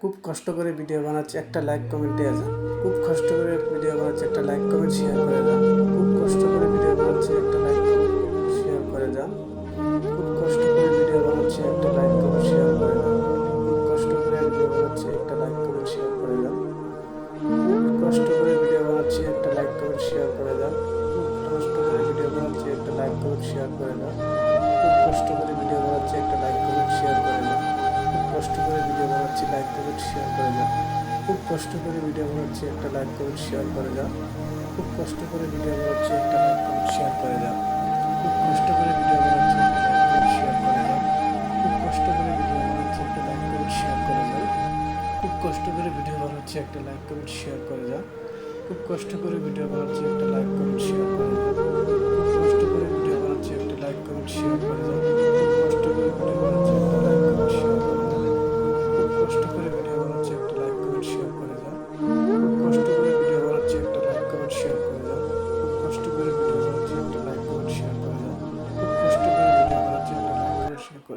খুব কষ্ট করে ভিডিও বানাচ্ছি, একটা লাইক কমেন্ট দিয়ে যান। খুব কষ্ট করে ভিডিও বানাচ্ছি, একটা লাইক কমেন্ট শেয়ার করে যান। খুব কষ্ট করে ভিডিও বানাচ্ছি, একটা লাইক কমেন্ট শেয়ার করে যান। খুব কষ্ট করে ভিডিও বানাচ্ছি, একটা লাইক কমেন্ট শেয়ার করে যান। খুব কষ্ট করে ভিডিও বানাচ্ছি, একটা লাইক কমেন্ট শেয়ার করে যান। খুব কষ্ট করে ভিডিও বানাচ্ছি, একটা লাইক কমেন্ট শেয়ার করে যান। খুব কষ্ট করে ভিডিও বানাচ্ছি, একটা লাইক কমেন্ট শেয়ার করে যান। খুব কষ্ট করে ভিডিও বানাচ্ছি, একটা লাইক লাইক কমেন্ট শেয়ার করে যান খুব কষ্ট করে ভিডিও বানাচ্ছি, একটা লাইক কমেন্ট শেয়ার করে যান খুব কষ্ট করে ভিডিও বানাচ্ছি, একটা লাইক কমেন্ট শেয়ার করে যান খুব কষ্ট করে ভিডিও বানাচ্ছি লাইক শেয়ার করে খুব কষ্ট করে ভিডিও বানাচ্ছি, একটা লাইক কমেন্ট শেয়ার করে যান খুব কষ্ট করে ভিডিও বানাচ্ছি, একটা লাইক কমেন্ট শেয়ার করে যান খুব কষ্ট করে ভিডিও বানাচ্ছি, একটা লাইক কমেন্ট শেয়ার